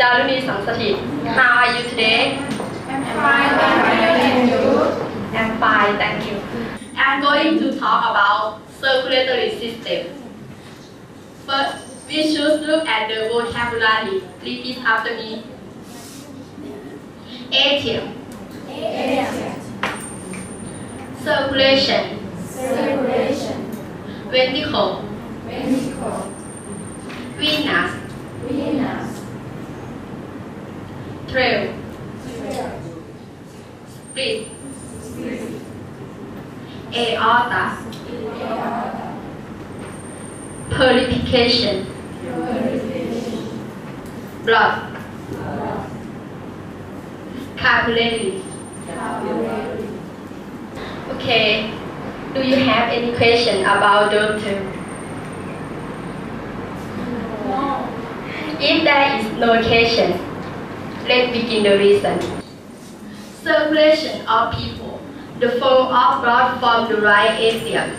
Daruni Samsalit. How are you today? I'm fine. How are you? I'm fine. Thank you. I'm going to talk about circulatory system. First, we should look at the vocabulary. Repeat after me. Atrium. Atrium. Circulation. Circulation. Ventricle. Ventricle. Venus. Venus. 12. Split. Aorta. Purification. Blood. Capillary. Okay. Do you have any question about doctor? No. If there is no question, let's begin the reason. Circulation of people. The flow of blood from the right atrium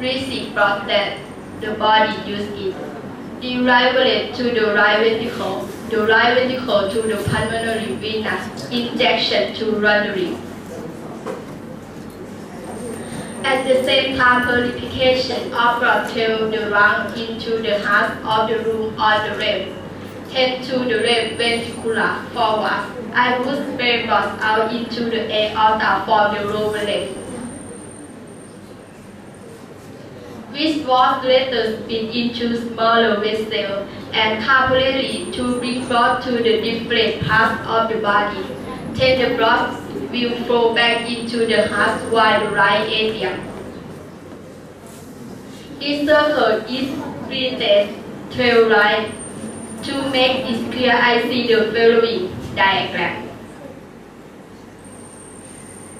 receive blood that the body use it. Derivate to the right ventricle, the right ventricle to the pulmonary venous, injection to rendering. At the same time, purification of blood to the lung into the heart of the room or the left. Tend to the left ventricular forward. I would spray blood out into the aorta for the lower leg. Which was later split into smaller vessels and capillary to bring blood to the different parts of the body. Then the blood will flow back into the heart while the right atrium. This circle is printed 12 line. To make it clear, I see the following diagram.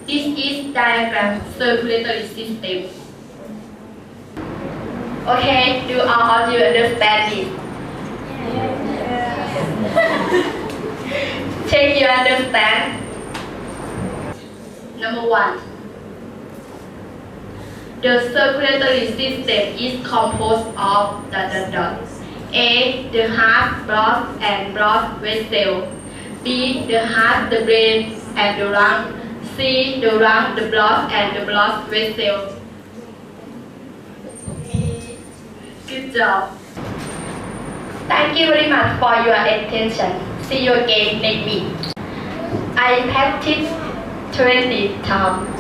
This is diagram circulatory system. Okay, do all of you understand it? Check you understand. Number one. The circulatory system is composed of dot dot. A. The heart, blood, and blood vessel. B. The heart, the brain, and the lung. C. The lung, the blood, and the blood vessel. Good job. Thank you very much for your attention. See you again next week. I practice 20 times.